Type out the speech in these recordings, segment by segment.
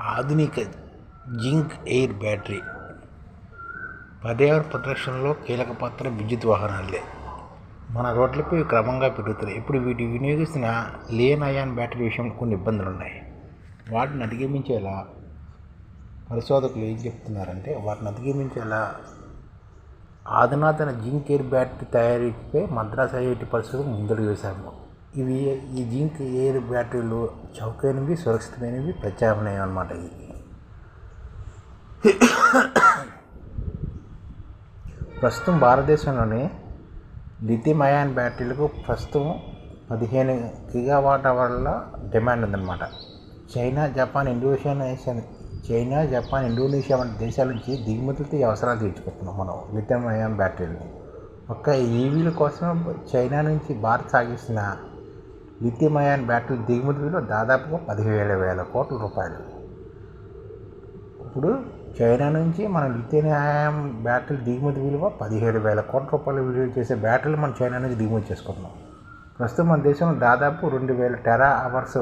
ఆధునిక zinc air battery. పర్యావరణ పరిరక్షణలో కీలక పాత్ర విద్యుత్ వాహనాలే. మన రోడ్లపై క్రమంగా పెరుగుతున్నాయి. ఇప్పుడు వీటి వినియోగిస్తున్న లియన్ అయాన్ బ్యాటరీ విషయంలో కొన్ని ఇబ్బందులు ఉన్నాయి వాటిని అధిగమించేలా పరిశోధకులు ఏం చెప్తున్నారంటే వాటిని అధిగమించేలా అధునాతన జింక్ ఎయిర్ బ్యాటరీ తయారీపై మద్రాస్ ఐఐటి పరిశోధన ముందడుగు వేశాము ఇవి ఈ జింక్ ఎయిర్ బ్యాటరీలు చౌకైనవి సురక్షితమైనవి ప్రత్యామ్నాయం అనమాట ఇది. ప్రస్తుతం భారతదేశంలోని లిథియం అయాన్ బ్యాటరీలకు ప్రస్తుతం పదిహేను గిగావాట్ అవర్ల డిమాండ్ ఉందన్నమాట. China Japan Indonesia China Japan Indonesia వంటి దేశాల నుంచి దిగుమతులతో ఈ అవసరాలు తీర్చుకుంటున్నాం మనం లిథియం అయాన్ బ్యాటరీలు ఒక్క ఈవీల కోసం చైనా నుంచి భారత్ సాగిస్తున్న లిథియం అయాన్ బ్యాటరీ దిగుమతి విలువ దాదాపుగా పదివేల వేల కోట్ల రూపాయలు. ఇప్పుడు చైనా నుంచి మనం లిథియం అయాన్ బ్యాటరీ దిగుమతి విలువ పదిహేడు వేల కోట్ల రూపాయలు విలువ చేసే బ్యాటరీలు మనం చైనా నుంచి దిగుమతి చేసుకుంటున్నాం. ప్రస్తుతం మన దేశంలో దాదాపు రెండు వేల టెరా అవర్స్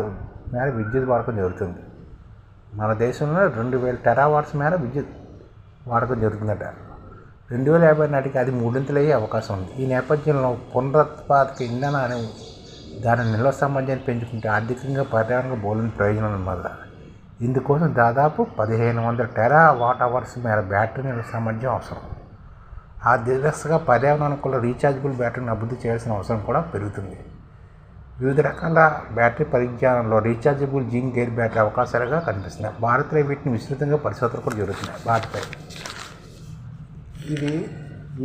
మేర విద్యుత్ వాడకం జరుగుతుంది. మన దేశంలో రెండు వేల టెరా అవర్స్ మేర విద్యుత్ వాడకం జరుగుతుందట. రెండు వేల యాభై నాటికి అది మూడింతలు అయ్యే అవకాశం ఉంది. ఈ నేపథ్యంలో పునరుత్పాదక ఇంధనాన్ని దాని నిల్వ సామర్థ్యాన్ని పెంచుకుంటే ఆర్థికంగా పర్యావరణంగా బోలని ప్రయోజనం అన్నమాట ఇందుకోసం దాదాపు పదిహేను వందల టెరా వాట్ అవర్స్ మేర బ్యాటరీ నిల్వ సామర్థ్యం అవసరం. ఆ దిశగా పర్యావరణానుకూల రీఛార్జబుల్ బ్యాటరీని అభివృద్ధి చేయాల్సిన అవసరం కూడా పెరుగుతుంది. వివిధ రకాల బ్యాటరీ పరిజ్ఞానంలో రీఛార్జబుల్ జింక్ గేర్ బ్యాటరీ అవకాశాలుగా కనిపిస్తున్నాయి. భారత్లో వీటిని విస్తృతంగా పరిశోధనలు కూడా జరుగుతున్నాయి. వాటిపై ఇది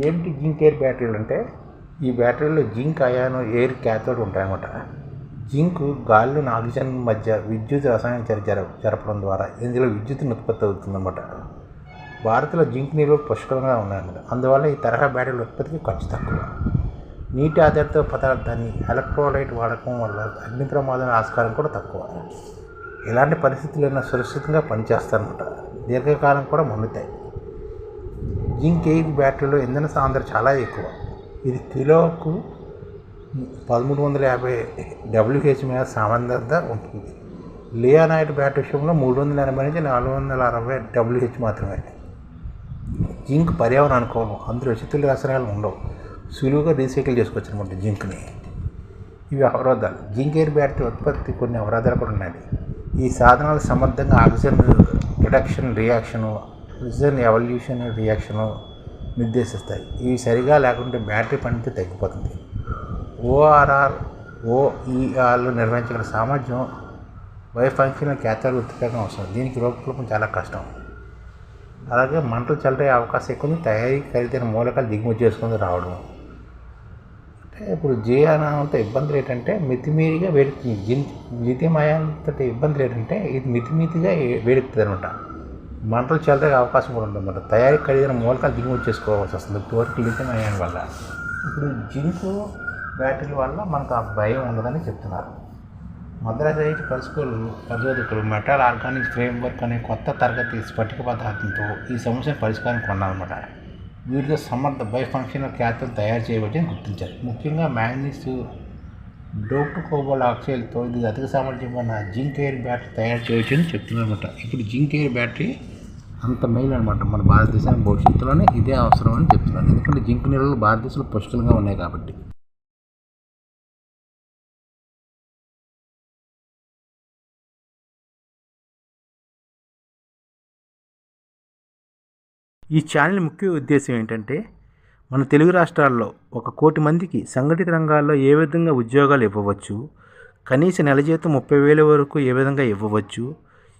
ఏమిటి జింక్ గేర్ బ్యాటరీలు అంటే? ఈ బ్యాటరీలో జింక్ అయాను ఎయిర్ క్యాథోడ్ ఉంటాయన్నమాట. జింక్ గాలిలో ఆక్సిజన్ మధ్య విద్యుత్ రసాయన చర్య జర జరపడం ద్వారా ఇందులో విద్యుత్తును ఉత్పత్తి అవుతుందన్నమాట. భారత్లో జింక్ నిల్వలు పుష్కలంగా ఉన్నాయన్నమాట. అందువల్ల ఈ తరహా బ్యాటరీల ఉత్పత్తికి ఖర్చు తక్కువ. నీటి ఆధారిత పదార్థాన్ని ఎలక్ట్రోలైట్ వాడకం వల్ల అగ్ని ప్రమాదం ఆస్కారం కూడా తక్కువ. ఎలాంటి పరిస్థితులైనా సురక్షితంగా పనిచేస్తారన్నమాట. దీర్ఘకాలం కూడా మన్నుతాయి జింక్ ఎయిర్ బ్యాటరీలో ఇంధన సాంద్రత చాలా ఎక్కువ. ఇది కిలోకు పదమూడు వందల యాభై డబ్ల్యూహెచ్ మీద సామంద్రత ఉంటుంది. లియానాయిడ్ బ్యాటరీ విషయంలో మూడు వందల ఎనభై నుంచి నాలుగు వందల అరవై డబ్ల్యూహెచ్ మాత్రమే. జింక్ పర్యావరణ అనుకూలం. అందులో విషతుల్య రసాయనాలు ఉండవు. సులువుగా రీసైకిల్ చేసుకోవచ్చు అనమాట జింక్ని. ఇవి అవరోధాలు. జింక్ ఎయిర్ బ్యాటరీ ఉత్పత్తి కొన్ని అవరోధాలు కూడా ఉన్నాయి. ఈ సాధనాలు సమర్థంగా oxygen reduction reaction oxygen evolution reaction నిర్దేశిస్తాయి. ఇవి సరిగా లేకుంటే బ్యాటరీ పనితీ తగ్గిపోతుంది. ఓఆర్ఆర్ ఓఈఆర్లు నిర్వహించగల సామర్థ్యం వై ఫంక్షన్ క్యాథర్ ఉత్పత్తి అవసరం. దీనికి రూపకల్పం చాలా కష్టం. అలాగే మంటలు చల్లే అవకాశం ఎక్కువ తయారీ ఖరీదైన మూలకాలు దిగుమతి చేసుకుని రావడం. అంటే ఇప్పుడు జీవనంతో ఇబ్బందులు ఏంటంటే మితిమీరిగా వేడుతుంది జిన్ ఇబ్బందులు ఏంటంటే ఇది మితిమితిగా వేడుతుంది అనమాట. మంటలు చెల్లరే అవకాశం కూడా ఉంటుంది అన్నమాట. తయారీ ఖరీదైన మూలకాలు దిగుమతి చేసుకోవాల్సి వస్తుంది. ఇప్పటివరకు లిథియం అయాన్ వల్ల. ఇప్పుడు జింకు బ్యాటరీల వల్ల మనకు ఆ భయం ఉండదని చెప్తున్నారు. మద్రాస్ ఐటీ పరిశోధకులు పరిశోధకులు మెటల్ ఆర్గానిక్ ఫ్రేమ్వర్క్ అనే కొత్త తరగతి స్ఫటిక పదార్థంతో ఈ సమస్య పరిష్కారం కొన్నారన్నమాట. వీటితో సమర్థ బై ఫంక్షనల్ క్యాథోడ్ తయారు చేయబట్టి గుర్తించారు. ముఖ్యంగా మ్యాంగనీస్ డోప్డ్ కోబాల్ ఆక్సైడ్తో ఇది అధిక సామర్థ్యం ఉన్న జింక్ ఎయిర్ బ్యాటరీ తయారు చేయవచ్చు అని చెప్తున్నారన్నమాట. ఇప్పుడు జింక్ ఎయిర్ బ్యాటరీ అంత మెయిల్ అనమాట మన భారతదేశానికి భవిష్యత్తులోనే ఇదే అవసరం అని చెప్తున్నారు. ఎందుకంటే జింక్ నీళ్ళు భారతదేశంలో పుష్కలంగా ఉన్నాయి కాబట్టి. ఈ ఛానల్ ముఖ్య ఉద్దేశం ఏంటంటే మన తెలుగు రాష్ట్రాల్లో ఒక కోటి మందికి సంఘటిత రంగాల్లో ఏ విధంగా ఉద్యోగాలు ఇవ్వవచ్చు కనీస నెల జీతం ముప్పై వేల వరకు ఏ విధంగా ఇవ్వవచ్చు